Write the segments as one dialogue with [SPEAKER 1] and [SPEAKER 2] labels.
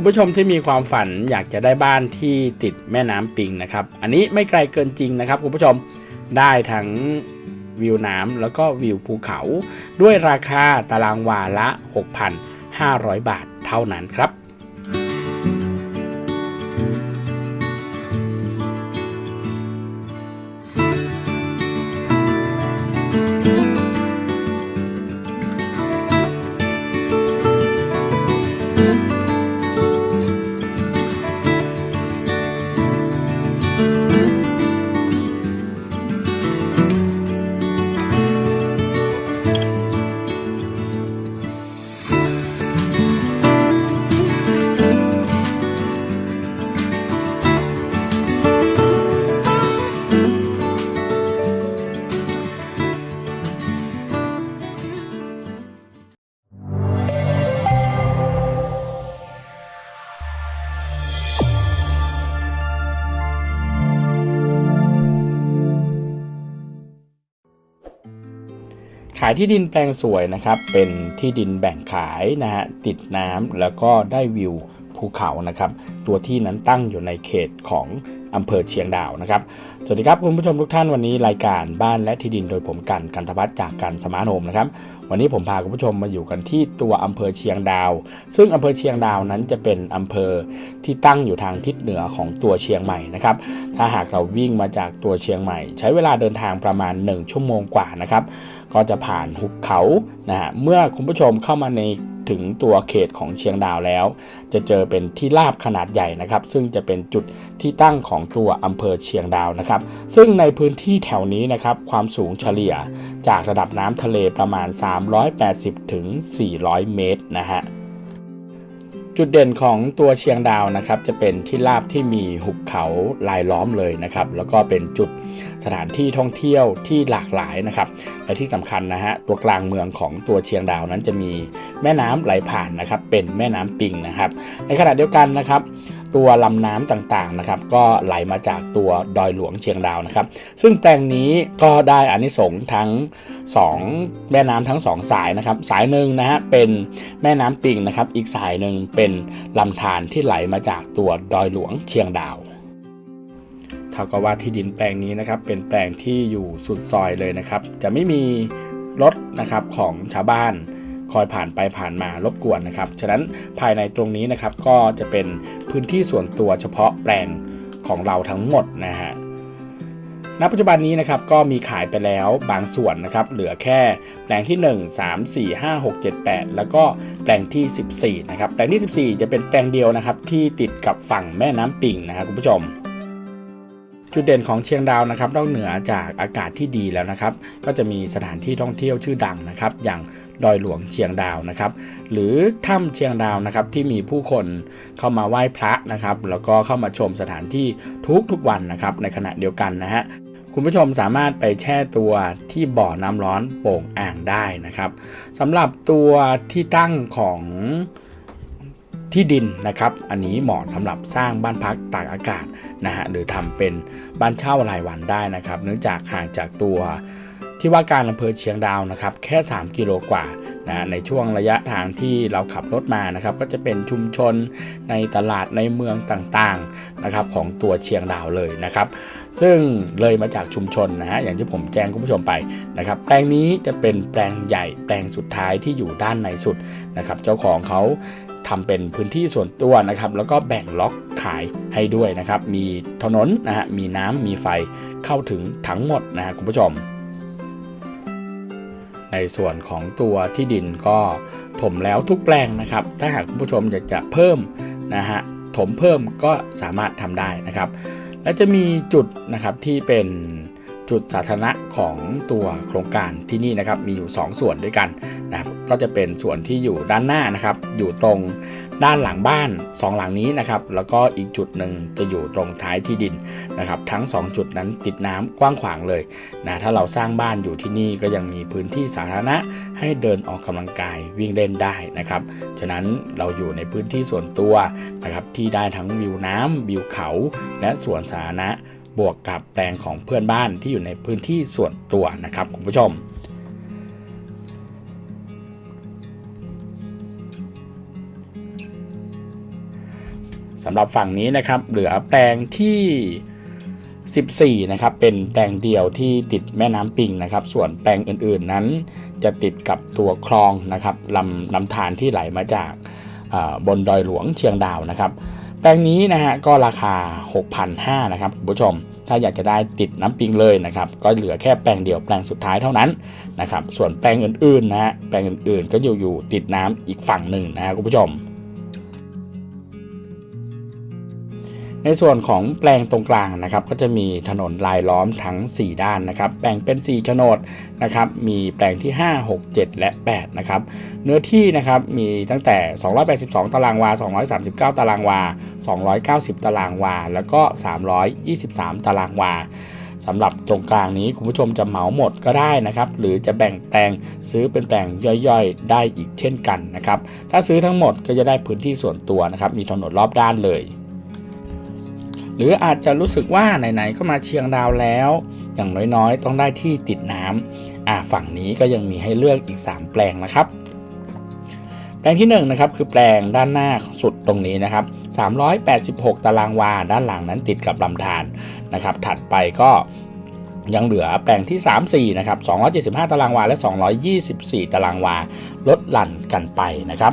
[SPEAKER 1] คุณผู้ชมที่มีความฝันอยากจะได้บ้านที่ติดแม่น้ำปิงนะครับ อันนี้ไม่ไกลเกินจริงนะครับ คุณผู้ชมได้ทั้งวิวน้ำแล้วก็วิวภูเขา ด้วยราคาตารางวาละ 6,500 บาทเท่านั้นครับายที่ดินแปลงสวยนะครับ เป็นที่ดินแบ่งขายนะฮะติดน้ำแล้วก็ได้วิวภูเขานะครับ ตัวที่นั้นตั้งอยู่ในเขตของ อำเภอเชียงดาวนะครับ สวัสดีครับคุณผู้ชมทุกท่านวันนี้รายการบ้านและที่ดินโดยผมกันกันทพัฒน์จากการสมาร์ทโฮมนะครับ วันนี้ผมพาคุณผู้ชมมาอยู่กันที่ตัวอำเภอเชียงดาว ซึ่งอำเภอเชียงดาวนั้นจะเป็นอำเภอที่ตั้งอยู่ทางทิศเหนือของตัวเชียงใหม่นะครับ ถ้าหากเราวิ่งมาจากตัวเชียงใหม่ ใช้เวลาเดินทางประมาณ 1 ชั่วโมงกว่านะครับ ก็จะผ่านหุบเขานะฮะ เมื่อคุณผู้ชมเข้ามาใน ถึงตัวเขตของเชียงดาวแล้ว จะเจอเป็นที่ราบขนาดใหญ่นะครับ ซึ่งจะเป็นจุดที่ตั้งของตัวอำเภอเชียงดาวนะครับ ซึ่งในพื้นที่แถวนี้นะครับความสูงเฉลี่ยจากระดับน้ำทะเลประมาณ 380ถึง400 เมตรนะฮะ จุดเด่นของตัวเชียงดาวนะครับจะเป็นที่ราบที่มีหุบเขาลายล้อมเลยนะครับ แล้วก็เป็นจุดสถานที่ท่องเที่ยวที่หลากหลายนะครับและที่สำคัญนะฮะตัวกลางเมืองของตัวเชียงดาวนั้นจะมีแม่น้ำไหลผ่านนะครับเป็นแม่น้ำปิงนะครับ ในขณะเดียวกันนะครับ ตัวลำน้ำต่างๆนะครับก็ไหลมาจากตัวดอยหลวงเชียงดาวนะครับ ซึ่งแปลงนี้ก็ได้อานิสงส์ทั้ง 2 แม่น้ำทั้ง 2 สายนะครับ สายหนึ่งนะฮะเป็นแม่น้ำปิงนะครับ อีกสายหนึ่งเป็นลำธารที่ไหลมาจากตัวดอยหลวงเชียงดาวเท่ากับว่าที่ดินแปลงนี้นะครับเป็นแปลงที่อยู่สุดซอยเลยนะครับ จะไม่มีรถนะครับของชาวบ้าน คอยผ่านไปผ่านมารบกวนนะครับ ฉะนั้นภายในตรงนี้นะครับก็จะเป็นพื้นที่ส่วนตัวเฉพาะแปลงของเราทั้งหมดนะฮะณปัจจุบันนี้นะครับก็มีขายไปแล้วบางส่วนนะครับเหลือแค่แปลงที่ 1 3 4 5 6 7 8 แล้วก็แปลงที่ 14นะครับแปลงที่ 14 จะเป็นแปลงเดียวนะครับที่ติดกับฝั่งแม่น้ำปิงนะครับคุณผู้ชม จุดเด่นของเชียงดาวนะครับนอกเหนือจากอากาศที่ดีแล้วนะครับ ก็จะมีสถานที่ท่องเที่ยวชื่อดังนะครับ อย่าง ดอยหลวงเชียงดาวนะครับ หรือถ้ำเชียงดาวนะครับที่มีผู้คนเข้ามาไหว้พระนะครับ แล้วก็เข้ามาชมสถานที่ทุกๆวันนะครับ ในขณะเดียวกันนะฮะคุณผู้ชมสามารถไปแช่ตัวที่บ่อน้ำร้อนโป่งอ่างได้นะครับสำหรับตัวที่ตั้งของที่ดินนะครับ อันนี้เหมาะสำหรับสร้างบ้านพักตากอากาศนะฮะ หรือทำเป็นบ้านเช่ารายวันได้นะครับ เนื่องจากห่างจากตัว ที่ว่าการอำเภอเชียงดาวนะครับแค่ 3 กิโลกว่านะในช่วงระยะทางที่เราขับรถมานะครับก็จะเป็นชุมชนในตลาดในเมืองต่างๆนะครับของตัวเชียงดาวเลยนะครับ ซึ่งเลยมาจากชุมชนนะฮะอย่างที่ผมแจ้งคุณผู้ชมไปนะครับแปลงนี้จะเป็นแปลงใหญ่แปลงสุดท้ายที่อยู่ด้านในสุดนะครับเจ้าของเขาทำเป็นพื้นที่ส่วนตัวนะครับ แล้วก็แบ่งล็อกขายให้ด้วยนะครับ มีถนนนะฮะมีน้ำมีไฟเข้าถึงทั้งหมดนะฮะคุณผู้ชม ในส่วนของตัวที่ดินก็ถมแล้วทุกแปลงนะครับ ถ้าหากคุณผู้ชมอยากจะเพิ่มนะฮะถมเพิ่มก็สามารถทำได้นะครับ และจะมีจุดนะครับที่เป็นจุดสาธารณะของตัวโครงการที่นี่นะครับมีอยู่ 2 ส่วนด้วยกันนะครับก็จะเป็นส่วนที่อยู่ด้านหน้านะครับ อยู่ตรง ด้านหลังบ้าน 2 หลังนี้นะครับ แล้วก็อีกจุดหนึ่งจะอยู่ตรงท้ายที่ดินนะครับ ทั้ง 2 จุดนั้นติดน้ำกว้างขวางเลยนะถ้าเราสร้างบ้านอยู่ที่นี่ก็ยังมีพื้นที่สาธารณะให้เดินออกกำลังกายวิ่งเล่นได้นะครับฉะนั้นเราอยู่ในพื้นที่ส่วนตัวนะครับที่ได้ทั้งวิวน้ำวิวเขาและสวนสาธารณะบวกกับแปลงของเพื่อนบ้านที่อยู่ในพื้นที่ส่วนตัวนะครับคุณผู้ชม สำหรับฝั่งนี้นะครับ เหลือแปลงที่ 14 นะครับ เป็นแปลงเดียวที่ติดแม่น้ำปิงนะครับ ส่วนแปลงอื่นๆนั้น จะติดกับตัวคลองนะครับลำลำธารที่ไหลมาจากบนดอยหลวงเชียงดาวนะครับ แปลงนี้นะฮะก็ราคา 6,500นะครับคุณผู้ชม ถ้าอยากจะได้ติดน้ำปิงเลยนะครับ ก็เหลือแค่แปลงเดียวแปลงสุดท้ายเท่านั้นนะครับ ส่วนแปลงอื่นๆนะฮะแปลงอื่นๆ ก็อยู่อยู่ติดน้ำอีกฝั่งหนึ่งนะฮะคุณผู้ชม ในส่วนของแปลงตรงกลางนะครับก็จะมีถนนลายล้อมทั้ง 4 ด้านนะครับแบ่งเป็น 4 โฉนดนะครับมีแปลงที่ 5 6 7 และ 8 นะครับเนื้อที่นะครับมีตั้งแต่ 282 ตารางวา 239 ตารางวา 290 ตารางวา แล้วก็ 323 ตารางวาสำหรับตรงกลางนี้คุณผู้ชมจะเหมาหมดก็ได้นะครับ หรือจะแบ่งแปลงซื้อเป็นแปลงย่อยๆ ได้อีกเช่นกันนะครับ ถ้าซื้อทั้งหมดก็จะได้พื้นที่ส่วนตัวนะครับ มีถนนรอบด้านเลย หรืออาจจะรู้สึกว่าไหนๆก็มาเชียงดาวแล้ว อย่างน้อยๆ ต้องได้ที่ติดน้ำอ่าฝั่งนี้ก็ยังมีให้เลือกอีก 3 แปลงนะครับ แปลงที่1นนะครับคือแปลงด้านหน้าสุดตรงนี้นะครับ 386 ตารางวาด้านหลังนั้นติดกับลำธารนะครับ ถัดไปก็ยังเหลือแปลงที่ 3 4 นะครับ 275 ตารางวา และ 224 ตารางวา ลดหลั่นกันไปนะครับ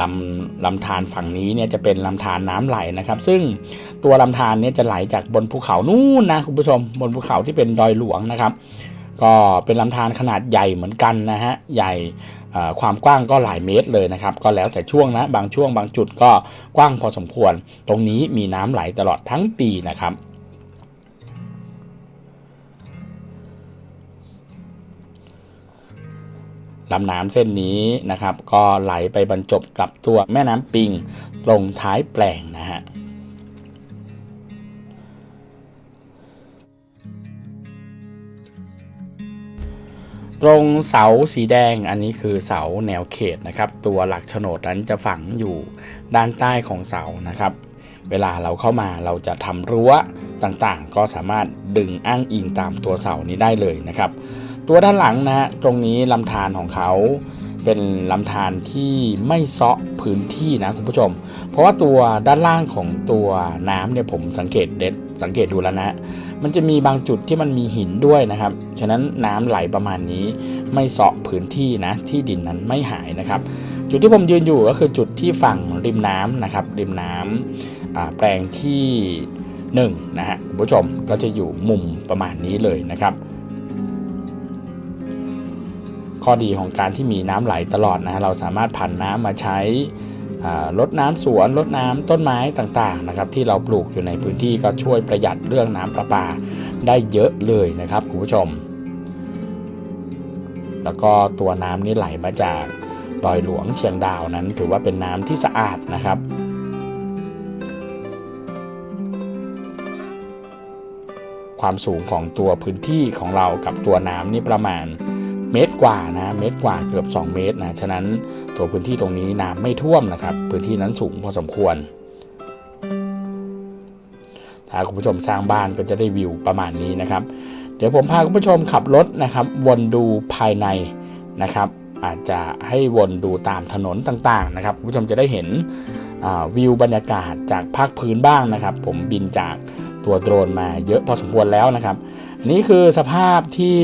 [SPEAKER 1] ลำลำธารฝั่งนี้เนี่ยจะเป็นลำธารน้ำไหลนะครับ ซึ่งตัวลำธารเนี่ยจะไหลจากบนภูเขานู่นนะคุณผู้ชม บนภูเขาที่เป็นดอยหลวงนะครับ ก็เป็นลำธารขนาดใหญ่เหมือนกันนะฮะใหญ่ความกว้างก็หลายเมตรเลยนะครับ ก็แล้วแต่ช่วงนะบางช่วงบางจุดก็กว้างพอสมควร ตรงนี้มีน้ำไหลตลอดทั้งปีนะครับ ลำน้ำเส้นนี้นะครับ ก็ไหลไปบรรจบกับตัวแม่น้ำปิงตรงท้ายแปลงนะฮะตรงเสาสีแดงอันนี้คือเสาแนวเขตนะครับ ตัวหลักโฉนดนั้นจะฝังอยู่ด้านใต้ของเสานะครับ เวลาเราเข้ามาเราจะทำรั้วต่างๆ ก็สามารถดึงอ้างอิงตามตัวเสานี้ได้เลยนะครับ ตัวด้านหลังนะฮะตรงนี้ลำธารของเขาเป็นลำธารที่ไม่เซาะพื้นที่นะคุณผู้ชม เพราะว่าตัวด้านล่างของตัวน้ำเนี่ยผมสังเกตเด็ดสังเกตดูแล้วนะมันจะมีบางจุดที่มันมีหินด้วยนะครับ ฉะนั้นน้ำไหลประมาณนี้ไม่เซาะพื้นที่นะที่ดินนั้นไม่หายนะครับ จุดที่ผมยืนอยู่ก็คือจุดที่ฝั่งริมน้ำนะครับริมน้ำแปลงที่1นะฮะคุณผู้ชมก็จะอยู่มุมประมาณนี้เลยนะครับ ข้อดีของการที่มีน้ำไหลตลอดนะเราสามารถผันน้ำมาใช้ลดน้ำสวนลดน้ำต้นไม้ต่างๆนะครับที่เราปลูกอยู่ในพื้นที่ก็ช่วยประหยัดเรื่องน้ำประปาได้เยอะเลยนะครับคุณผู้ชม แล้วก็ตัวน้ำนี่ไหลมาจากดอยหลวงเชียงดาวนั้น ถือว่าเป็นน้ำที่สะอาดนะครับความสูงของตัวพื้นที่ของเรากับตัวน้ำนี่ประมาณ กว่านะเมตรกว่าเกือบ 2 เมตรนะฉะนั้นตัวพื้นที่ตรงนี้น้ำไม่ท่วมนะครับ พื้นที่นั้นสูงพอสมควรถ้าคุณผู้ชมสร้างบ้านก็จะได้วิวประมาณนี้นะครับ เดี๋ยวผมพาคุณผู้ชมขับรถนะครับ วนดูภายในนะครับ อาจจะให้วนดูตามถนนต่างๆนะครับคุณผู้ชมจะได้เห็นวิวบรรยากาศจากภาคพื้นบ้างนะครับ ผมบินจากตัวโดรนมาเยอะพอสมควรแล้วนะครับ อันนี้คือสภาพที่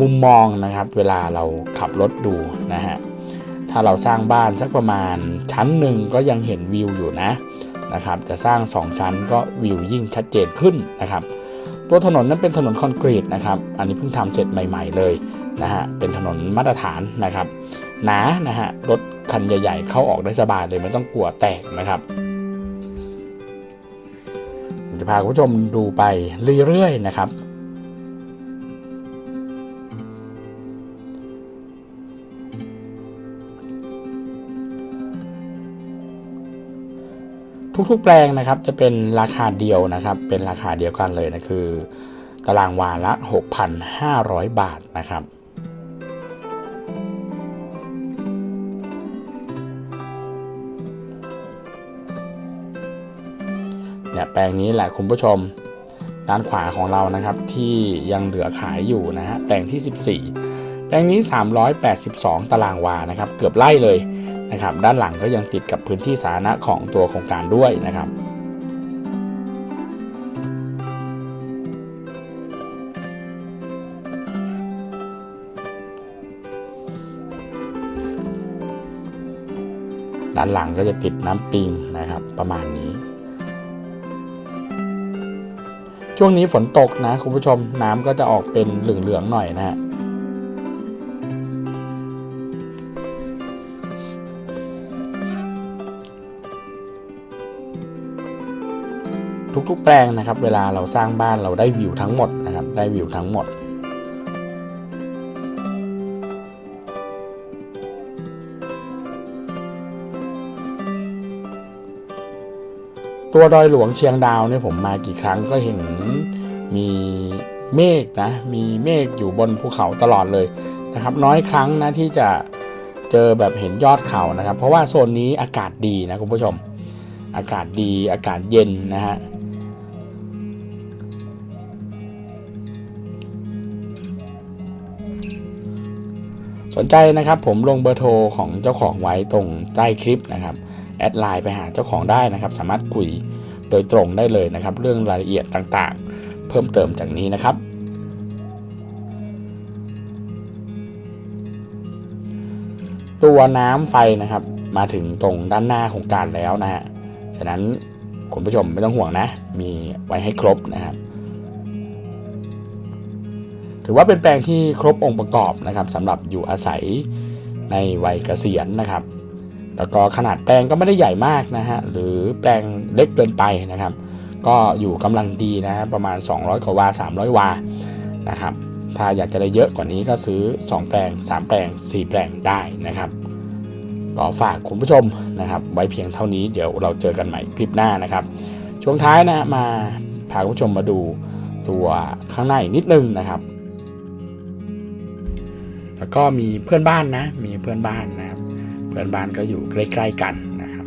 [SPEAKER 1] มุมมองนะครับ เวลาเราขับรถดูนะฮะถ้าเราสร้างบ้านสักประมาณชั้นหนึ่งก็ยังเห็นวิวอยู่นะนะครับ จะสร้าง 2 ชั้นก็วิวยิ่งชัดเจนขึ้นนะครับ ตัวถนนนั้นเป็นถนนคอนกรีตนะครับ อันนี้เพิ่งทำเสร็จใหม่ ๆเลยนะฮะเป็นถนนมาตรฐานนะครับหนานะฮะรถคันใหญ่ ๆ เข้าออกได้สบายเลยไม่ต้องกลัวแตกนะครับจะพาคุณผู้ชมดูไปเรื่อยๆนะครับ ทุกๆ แปลงนะครับจะเป็นราคาเดียวนะครับ เป็นราคาเดียวกันเลยนะคือ ตารางวาละ 6,500 บาทนะครับเนี่ยแปลงนี้แหละคุณผู้ชมด้านขวาของเรานะครับที่ยังเหลือขายอยู่นะฮะแปลงที่ 14ลงนี้ 382 ตารางวานะครับ เกือบไล่เลย นะครับด้านหลังก็ยังติดกับพื้นที่สาธารณะของตัวโครงการด้วยนะครับด้านหลังก็จะติดน้ำปิงนะครับประมาณนี้ ช่วงนี้ฝนตกนะคุณผู้ชมน้ำก็จะออกเป็นเหลืองๆหน่อยนะ ทุกๆ แปลงนะครับ เวลาเราสร้างบ้านเราได้วิวทั้งหมดนะครับ ได้วิวทั้งหมดตัวดอยหลวงเชียงดาวเนี่ยผมมากี่ครั้งก็เห็นมีเมฆนะ มีเมฆอยู่บนภูเขาตลอดเลยนะครับ น้อยครั้งนะที่จะเจอแบบเห็นยอดเขานะครับ เพราะว่าโซนนี้อากาศดีนะคุณผู้ชม อากาศดีอากาศเย็นนะฮะ สนใจนะครับผมลงเบอร์โทรของเจ้าของไว้ตรงใต้คลิปนะครับแอดไลน์ไปหาเจ้าของได้นะครับ สามารถคุยโดยตรงได้เลยนะครับ เรื่องรายละเอียดต่างๆ เพิ่มเติมจากนี้นะครับ ตัวน้ำไฟนะครับ มาถึงตรงด้านหน้าโครงการแล้วนะฮะฉะนั้นคุณผู้ชมไม่ต้องห่วงนะ มีไว้ให้ครบนะครับ ถือว่าเป็นแปลงที่ครบองค์ประกอบนะครับสำหรับอยู่อาศัยในวัยเกษียณนะครับ แล้วก็ขนาดแปลงก็ไม่ได้ใหญ่มากนะฮะหรือแปลงเล็กเกินไปนะครับ ก็อยู่กำลังดีนะฮะประมาณ 200 กว่าวา 300 วานะครับถ้าอยากจะได้เยอะกว่านี้ก็ซื้อ 2 แปลง 3 แปลง 4 แปลงได้นะครับก็ฝากคุณผู้ชมนะครับ ไว้เพียงเท่านี้เดี๋ยวเราเจอกันใหม่คลิปหน้านะครับ ช่วงท้ายนะฮะมาพาคุณผู้ชมมาดูตัวข้างในนิดนึงนะครับ แล้วก็มีเพื่อนบ้านนะ มีเพื่อนบ้านนะครับ เพื่อนบ้านก็อยู่ใกล้ๆกันนะครับ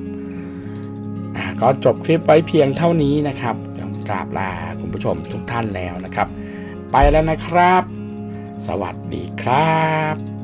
[SPEAKER 1] ก็จบคลิปไว้เพียงเท่านี้นะครับต้องกราบลาคุณผู้ชมทุกท่านแล้วนะครับ ไปแล้วนะครับ สวัสดีครับ